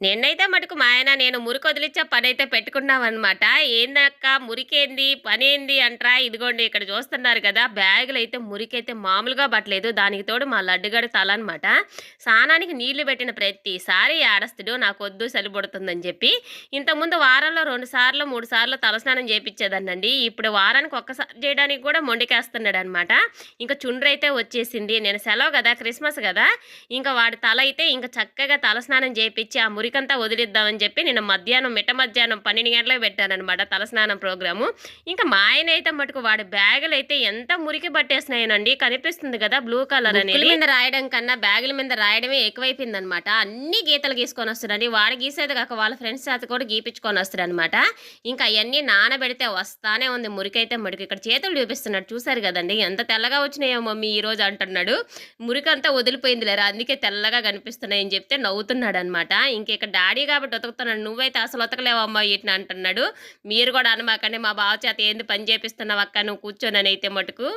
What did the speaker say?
నిన్నైతే మటుకు మా ఆయన నేను మురికి వదిలిచ్చే పని అయితే పెట్టుకున్నామన్నమాట ఏందక్కా మురికేంది? పనేంది అంటారా ఇదిగోండి ఇక్కడ చూస్తున్నారు కదా! బ్యాగులు అయితే మురికైతే మామూలుగా పట్టలేదు. దానికి తోడు మా లడ్డుగాడి తల అనమాట. స్నానానికి నీళ్ళు పెట్టిన ప్రతిసారి ఆడస్తుడు నాకు వద్దు సలిపడుతుందని చెప్పి. ఇంతకుముందు వారంలో రెండు సార్లు, మూడు సార్లు తలస్నానం చేపిచ్చేదాన్నండి. ఇప్పుడు వారానికి ఒక్కసారి చేయడానికి కూడా మొండికేస్తున్నాడు అనమాట ఇంకా చుండ్రు అయితే వచ్చేసింది. నేను సెలవు కదా క్రిస్మస్ కదా ఇంకా వాడి తల అయితే ఇంకా చక్కగా తలస్నానం చేయించి ఆ మురికంతా వదిలిద్దామని చెప్పి నేను మధ్యాహ్నం మిట్ట మధ్యాహ్నం 12 గంటలకు పెట్టాననమాట తలస్నానం ప్రోగ్రాము. ఇంక మా ఆయనైతే మటుకు వాడి బ్యాగులైతే ఎంత మురికి పట్టేసినాయోనండి. కనిపిస్తుంది కదా! బ్లూ కలర్ అనేది. మీద రాయడం కన్నా బ్యాగుల మీద రాయడమే ఎక్కువైపోయిందనమాట. అన్ని గీతలు గీసుకొనొస్తాడండి. వాడు గీసేది కాక వాళ్ళ ఫ్రెండ్స్ చేత కూడా గీపిచ్చుకొనొస్తాడనమాట. ఇంక అయన్నీ నానబెడితే వస్తానే ఉంది మురికైతే మటుకు. ఇక్కడ చేతులు చూపిస్తున్నాడు చూసారు కదండీ! ఎంత తెల్లగా వచ్చినాయో మమ్మీ ఈరోజు అంటున్నాడు. మురికంతా వదిలిపోయిందిలేరా అందుకే తెల్లగా కనిపిస్తున్నాయని చెప్తే నవ్వుతున్నాడనమాట. ఇంక ఇక డాడీ కాబట్టి ఉతుకుతున్నాడు. నువ్వైతే అసలు ఉతకలేవమ్మా వీటిని అంటున్నాడు. మీరు కూడా అనమాకండి మా బావ చేత ఏంది పని చేపిస్తున్నావక్క నువ్వు కూర్చొననైతే మటుకు.